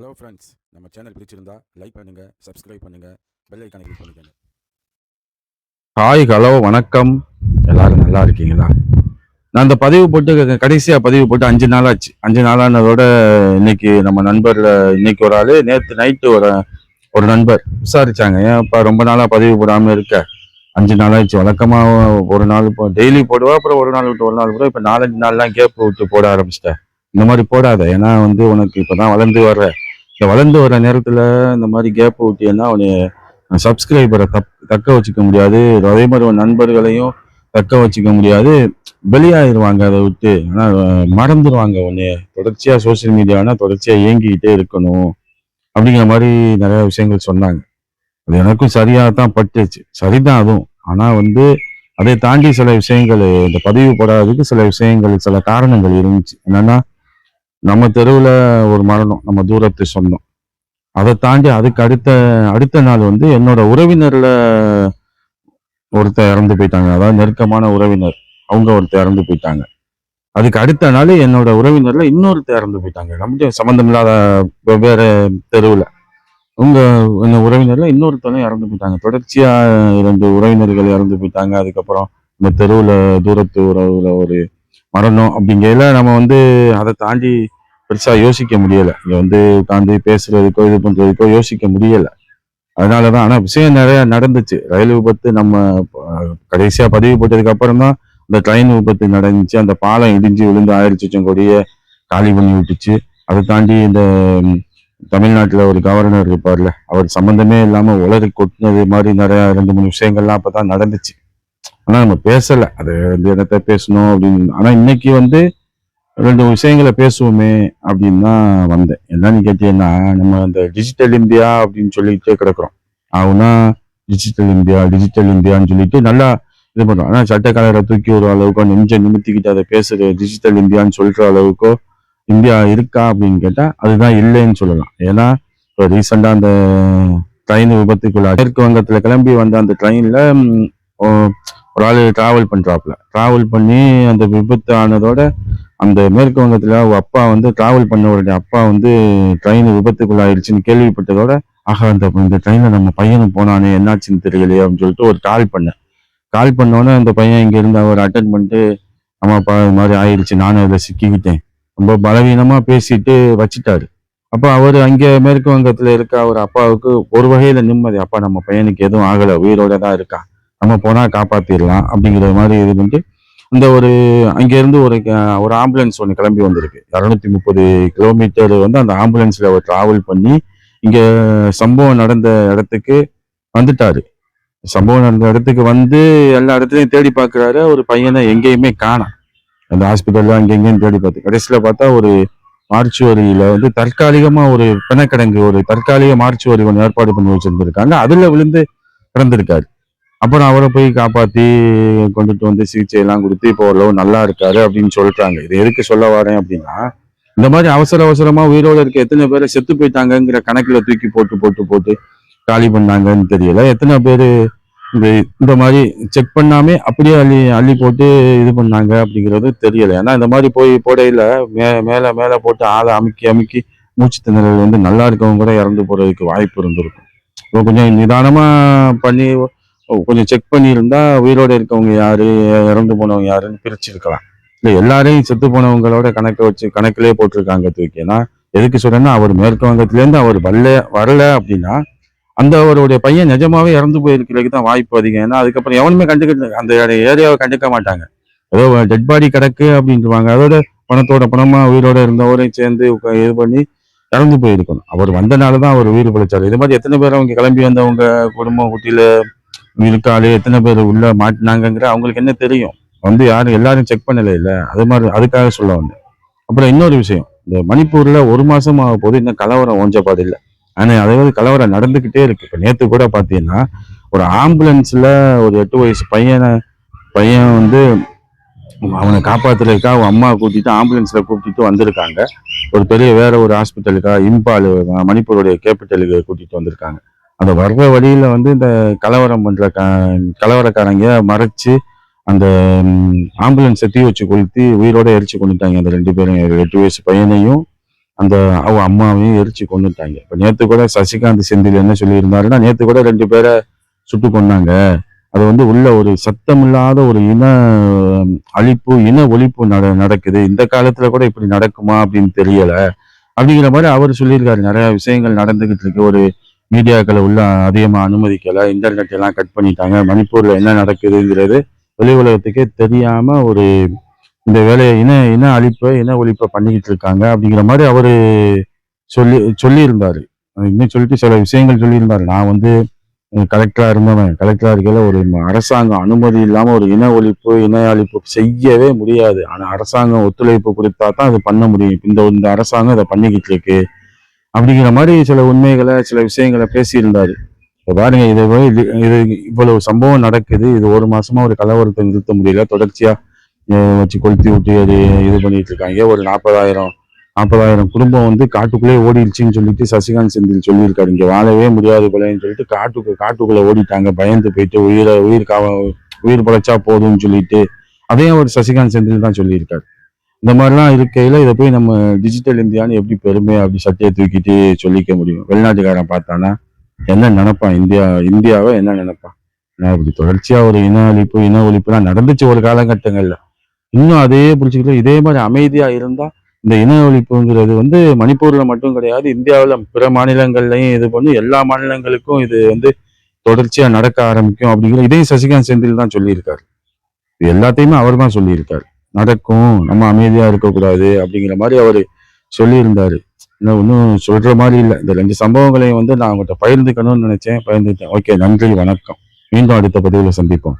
Hello friends நம்ம channel பிடிச்சிருந்தா like பண்ணுங்க சப்ஸ்கிரைப் பண்ணுங்க பெல் ஐக்கானை கிளிக் பண்ணிக்கோங்க. ஹாய் ஹலோ வணக்கம். எல்லாரும் நல்லா இருக்கீங்களா? நான் இந்த பதிவு போட்டு கடைசியாக கடைசியா பதிவு போட்டு அஞ்சு நாள் ஆச்சு. அஞ்சு நாளானதோட இன்னைக்கு நம்ம நண்பரில் இன்னைக்கு ஒரு ஆள் நேற்று நைட்டு ஒரு ஒரு நண்பர் விசாரிச்சாங்க. ஏன் இப்போ ரொம்ப நாளாக பதிவு போடாமல் இருக்க? அஞ்சு நாள் ஆயிடுச்சு வழக்கமா ஒரு நாள் இப்போ டெய்லி போடுவா அப்புறம் ஒரு நாள் விட்டு ஒரு நாள் கூட இப்போ நாலஞ்சு நாள்லாம் கேப் விட்டு போட ஆரம்பிச்சிட்டேன் இந்த மாதிரி போடாத ஏன்னா வந்து உனக்கு இப்பதான் வளர்ந்து வர்ற வளர்ந்து வர நேரத்தில் இந்த மாதிரி கேப் விட்டியன்னா அவனை சப்ஸ்கிரைபரை தப் தக்க வச்சுக்க முடியாது. அதே மாதிரி நண்பர்களையும் தக்க வச்சுக்க முடியாது. வெளியாயிருவாங்க அதை விட்டு. ஆனால் மறந்துடுவாங்க உன்னைய. தொடர்ச்சியாக சோஷியல் மீடியானா தொடர்ச்சியாக இயங்கிக்கிட்டே இருக்கணும். அப்படிங்கிற மாதிரி நிறைய விஷயங்கள் சொன்னாங்க. அது எனக்கும் சரியாக தான் பட்டுச்சு. சரிதான் அதுவும். ஆனால் வந்து அதை தாண்டி சில விஷயங்கள் இந்த பதிவு போடாததுக்கு சில விஷயங்கள் சில காரணங்கள் இருந்துச்சு. என்னன்னா நம்ம தெருவில் ஒரு மரணம் நம்ம தூரத்து சொந்தம். அதை தாண்டி அதுக்கு அடுத்த அடுத்த நாள் வந்து என்னோட உறவினரில் ஒருத்தர் இறந்து போயிட்டாங்க. அதாவது நெருக்கமான உறவினர். அவங்க ஒருத்தர் இறந்து போயிட்டாங்க. அதுக்கு அடுத்த நாள் என்னோட உறவினர்ல இன்னொருத்தர் இறந்து போயிட்டாங்க. நம்ம சம்மந்தம் இல்லாத வெவ்வேறு தெருவில். உங்க இந்த உறவினர்ல இன்னொருத்தரும் இறந்து போயிட்டாங்க. தொடர்ச்சியா இரண்டு உறவினர்கள் இறந்து போயிட்டாங்க. அதுக்கப்புறம் இந்த தெருவில் தூரத்து உறவுல ஒரு மரணம் அப்படிங்கையில நம்ம வந்து அதை தாண்டி பெருசா யோசிக்க முடியலை. இங்க வந்து உட்காந்து பேசுறதுக்கோ இது பண்றதுக்கோ யோசிக்க முடியல. அதனாலதான் ஆனா விஷயம் நிறைய நடந்துச்சு. ரயில் விபத்து நம்ம கடைசியா பதிவு போட்டதுக்கு அப்புறம் தான் இந்த ட்ரெயின் விபத்து நடந்துச்சு. அந்த பாலம் இடிஞ்சு விழுந்து ஆயிரத்தி லட்சம் கோடியை காலி பண்ணி விட்டுச்சு. அதை தாண்டி இந்த தமிழ்நாட்டுல ஒரு கவர்னர் இருப்பார்ல அவர் சம்பந்தமே இல்லாம உளறி கொட்டினது மாதிரி நிறைய ரெண்டு மூணு விஷயங்கள்லாம் அப்பதான் நடந்துச்சு. ஆனால் நம்ம பேசலை. அது வந்து என்னத்த பேசணும் அப்படின்னு. ஆனால் இன்னைக்கு வந்து ரெண்டு விஷயங்களை பேசுவோமே அப்படின்னு தான் வந்தேன். என்னன்னு கேட்டீங்கன்னா நம்ம அந்த டிஜிட்டல் இந்தியா அப்படின்னு சொல்லிட்டு கிடக்குறோம். ஆகுனா டிஜிட்டல் இந்தியா டிஜிட்டல் இந்தியான்னு சொல்லிட்டு நல்லா இது பண்ணுறோம். ஆனால் சட்டக்காரரை தூக்கி ஒரு அளவுக்கோ நெஞ்ச நிமித்திக்கிட்டு அதை பேசுற டிஜிட்டல் இந்தியான்னு சொல்கிற அளவுக்கோ இந்தியா இருக்கா அப்படின்னு கேட்டால் அதுதான் இல்லைன்னு சொல்லலாம். ஏன்னா இப்போ ரீசெண்டாக அந்த ட்ரெயின் விபத்துக்குள்ள மேற்கு வங்கத்தில் கிளம்பி வந்த அந்த ட்ரெயினில் ஒரு ஆள் டிராவல் பண்றாப்புல. டிராவல் பண்ணி அந்த விபத்து ஆனதோட அந்த மேற்கு வங்கத்துல அப்பா வந்து டிராவல் பண்ணவருடைய அப்பா வந்து ட்ரெயின் விபத்துக்குள்ளாயிருச்சுன்னு கேள்விப்பட்டதோட ஆக அந்த இந்த ட்ரெயினில் நம்ம பையனும் போனானே என்னாச்சுன்னு தெரியலையே அப்படின்னு சொல்லிட்டு ஒரு கால் பண்ணேன். கால் பண்ணோன்னே அந்த பையன் இங்கேருந்து அவர் அட்டன் பண்ணிட்டு ஆமாப்பா இது மாதிரி ஆயிடுச்சு நானும் அதில் சிக்கிக்கிட்டேன். ரொம்ப பலவீனமாக பேசிட்டு வச்சுட்டாரு. அப்போ அவர் அங்கே மேற்கு வங்கத்தில் இருக்க அவர் அப்பாவுக்கு ஒரு வகையில் நிம்மதி. அப்பா நம்ம பையனுக்கு எதுவும் ஆகலை உயிரோட தான் இருக்கா? நம்ம போனால் காப்பாற்றிடலாம் அப்படிங்கிற மாதிரி இது வந்து இந்த ஒரு அங்கேருந்து ஒரு க- ஒரு ஆம்புலன்ஸ் ஒன்று கிளம்பி வந்திருக்கு. இரநூத்தி முப்பது கிலோமீட்டர் வந்து அந்த ஆம்புலன்ஸில் அவர் ட்ராவல் பண்ணி இங்கே சம்பவம் நடந்த இடத்துக்கு வந்துட்டாரு. சம்பவம் நடந்த இடத்துக்கு வந்து எல்லா இடத்துலையும் தேடி பார்க்குறாரு. ஒரு பையனை எங்கேயுமே காணும் அந்த ஹாஸ்பிட்டலில் அங்கே எங்கேயும் தேடி பார்த்து கடைசியில் பார்த்தா ஒரு மார்ச்சுவரியில் வந்து தற்காலிகமாக ஒரு பிணக்கிடங்கு ஒரு தற்காலிக மார்ச்சுவரி ஒன்று ஏற்பாடு பண்ணி வச்சுருந்துருக்காங்க. அதில் விழுந்து இறந்திருக்காரு அப்புறம் அவரை போய் காப்பாத்தி கொண்டுட்டு வந்து சிகிச்சை எல்லாம் கொடுத்து இப்போ ஓரளவு நல்லா இருக்காரு அப்படின்னு சொல்றாங்க. இது எதுக்கு சொல்ல வரேன் அப்படின்னா இந்த மாதிரி அவசர அவசரமா உயிரோட இருக்க எத்தனை பேரை செத்து போயிட்டாங்கங்கிற கணக்குல தூக்கி போட்டு போட்டு போட்டு காலி பண்ணாங்கன்னு தெரியல. எத்தனை பேர் இந்த இந்த மாதிரி செக் பண்ணாமே அப்படியே அள்ளி அள்ளி போட்டு இது பண்ணாங்க அப்படிங்கிறது தெரியல. ஏன்னா இந்த மாதிரி போய் போடையில மே மேல மேல போட்டு ஆளை அமுக்கி அமுக்கி மூச்சு திணறல் வந்து நல்லா இருக்கவங்க கூட இறந்து போறதுக்கு வாய்ப்பு இருந்திருக்கும். இப்போ கொஞ்சம் நிதானமா பண்ணி கொஞ்சம் செக் பண்ணியிருந்தா உயிரோட இருக்கவங்க யாரு இறந்து போனவங்க யாருன்னு பிரிச்சிருக்கலாம். இல்லை எல்லாரையும் செத்து போனவங்களோட கணக்கை வச்சு கணக்கிலே போட்டிருக்காங்க தூக்கினா எதுக்கு சொல்றேன்னா அவர் மேற்கு வங்கத்திலேருந்து அவர் வரல வரல அப்படின்னா அந்த அவருடைய பையன் நிஜமாவே இறந்து போயிருக்கிறதுக்கு தான் வாய்ப்பு அதிகம். ஏன்னா அதுக்கப்புறம் எவனுமே கண்டுக்க அந்த ஏரியாவை கண்டுக்க மாட்டாங்க. ஏதோ டெட் பாடி கிடக்கு அப்படின்ட்டுவாங்க அதோட பணத்தோட பணமா உயிரோட இருந்தவரையும் சேர்ந்து இது பண்ணி இறந்து போயிருக்கணும். அவர் வந்தனால தான் அவர் உயிர் பிழைச்சார். இது மாதிரி எத்தனை பேர் அவங்க கிளம்பி வந்தவங்க குடும்பம் குட்டியில இருக்காளு எத்தனை பேர் உள்ள மாட்டினாங்கங்கிற அவங்களுக்கு என்ன தெரியும்? வந்து யாரும் எல்லாரும் செக் பண்ணல இல்லை. அது மாதிரி அதுக்காக சொல்ல வந்தேன். அப்புறம் இன்னொரு விஷயம். இந்த மணிப்பூர்ல ஒரு மாசம் ஆக போது இன்னும் கலவரம் ஓஞ்சப்பாடு இல்லை. ஆனா அதே மாதிரி கலவரம் நடந்துகிட்டே இருக்கு. இப்ப நேத்து கூட பாத்தீங்கன்னா ஒரு ஆம்புலன்ஸ்ல ஒரு எட்டு வயசு பையனை பையன் வந்து அவனை காப்பாத்துறதுக்காக அவன் அம்மா கூட்டிட்டு ஆம்புலன்ஸ்ல கூட்டிட்டு வந்திருக்காங்க. ஒரு பெரிய வேற ஒரு ஹாஸ்பிட்டலுக்கா இம்பால் மணிப்பூருடைய கேபிட்டலுக்கு கூட்டிட்டு வந்திருக்காங்க. அந்த வர்ற வழியில வந்து இந்த கலவரம் பண்ற க கலவரக்காரங்க மறைச்சு அந்த ஆம்புலன்ஸ் ஆம்புலன்ஸை தீ வச்சு கொளுத்தி உயிரோட எரிச்சு கொண்டுட்டாங்க. அந்த ரெண்டு பேரும் எட்டு வயசு பையனையும் அந்த அவ அம்மாவையும் எரிச்சு கொண்டுட்டாங்க. இப்ப நேத்து கூட சசிகாந்த் செந்தில் என்ன சொல்லியிருந்தாருன்னா நேத்து கூட ரெண்டு பேரை சுட்டு கொன்னாங்க. அது வந்து உள்ள ஒரு சத்தமில்லாத ஒரு இன அழிப்பு இன ஒழிப்பு நட நடக்குது. இந்த காலத்துல கூட இப்படி நடக்குமா அப்படின்னு தெரியல. அப்படிங்கிற மாதிரி அவர் சொல்லியிருக்காரு. நிறைய விஷயங்கள் நடந்துகிட்டு இருக்கு. ஒரு மீடியாக்களை உள்ள அதிகமாக அனுமதிக்கலை இன்டர்நெட் எல்லாம் கட் பண்ணிட்டாங்க. மணிப்பூரில் என்ன நடக்குதுங்கிறது வெளி உலகத்துக்கே தெரியாமல் ஒரு இந்த வேலையை இன இன அழிப்பை இன ஒழிப்பை பண்ணிக்கிட்டு இருக்காங்க அப்படிங்கிற மாதிரி அவர் சொல்லி சொல்லியிருந்தாரு. இன்னும் சொல்லிட்டு சில விஷயங்கள் சொல்லியிருந்தாரு. நான் வந்து கலெக்டராக இருந்தவன். கலெக்டராக இருக்கையில் ஒரு அரசாங்கம் அனுமதி இல்லாமல் ஒரு இன ஒழிப்பு இன அழிப்பு செய்யவே முடியாது. ஆனால் அரசாங்கம் ஒத்துழைப்பு கொடுத்தா தான் அது பண்ண முடியும். இந்த இந்த அரசாங்கம் இதை பண்ணிக்கிட்டு இருக்கு. அப்படிங்கிற மாதிரி சில உண்மைகளை சில விஷயங்களை பேசியிருந்தாரு. இப்போ பாருங்க இதை இது இது இவ்வளவு சம்பவம் நடக்குது. இது ஒரு மாசமா ஒரு கலவரத்தை நிறுத்த முடியல. தொடர்ச்சியா வச்சு கொளுத்தி விட்டு அது இது பண்ணிட்டு இருக்காங்க. ஒரு நாற்பதாயிரம் நாற்பதாயிரம் குடும்பம் வந்து காட்டுக்குள்ளே ஓடிடுச்சின்னு சொல்லிட்டு சசிகாந்த் செந்தில் சொல்லியிருக்காரு. இங்கே வாழவே முடியாது போலன்னு சொல்லிட்டு காட்டுக்கு காட்டுக்குள்ளே ஓடிட்டாங்க. பயந்து போயிட்டு உயிரை உயிர் காவ உயிர் பழைச்சா போதும்னு சொல்லிட்டு அதையும் அவர் சசிகாந்த் செந்தில் தான் சொல்லியிருக்காரு. இந்த மாதிரிலாம் இருக்கையில இதை போய் நம்ம டிஜிட்டல் இந்தியான்னு எப்படி பெருமை அப்படி சட்டையை தூக்கிட்டு சொல்லிக்க முடியும்? வெளிநாட்டுக்காரன் பார்த்தானா? என்ன நினைப்பான்? இந்தியா இந்தியாவை என்ன நினைப்பான்? நான் இப்படி தொடர்ச்சியா ஒரு இன அழிப்பு இன ஒழிப்புலாம் நடந்துச்சு ஒரு காலகட்டங்கள்ல. இன்னும் அதே பிடிச்சிக்கிட்டு இதே மாதிரி அமைதியா இருந்தா இந்த இன ஒழிப்புங்கிறது வந்து மணிப்பூர்ல மட்டும் கிடையாது இந்தியாவில் பிற மாநிலங்கள்லையும் இது பண்ணி எல்லா மாநிலங்களுக்கும் இது வந்து தொடர்ச்சியா நடக்க ஆரம்பிக்கும் அப்படிங்கிற இதையும் சசிகாந்த் செந்தில் தான் சொல்லியிருக்காரு. இது எல்லாத்தையுமே அவர் தான் சொல்லியிருக்காரு. நடக்கும் நம்ம அமைதியா இருக்கக்கூடாது அப்படிங்கிற மாதிரி அவர் சொல்லியிருந்தாரு. இன்னும் ஒன்றும் சொல்ற மாதிரி இல்லை. இந்த ரெண்டு சம்பவங்களையும் வந்து நான் அவங்கள்ட்ட பகிர்ந்துக்கணும்னு நினைச்சேன். பகிர்ந்துட்டேன் ஓகே நன்றி வணக்கம். மீண்டும் அடுத்த பதிவில் சந்திப்போம்.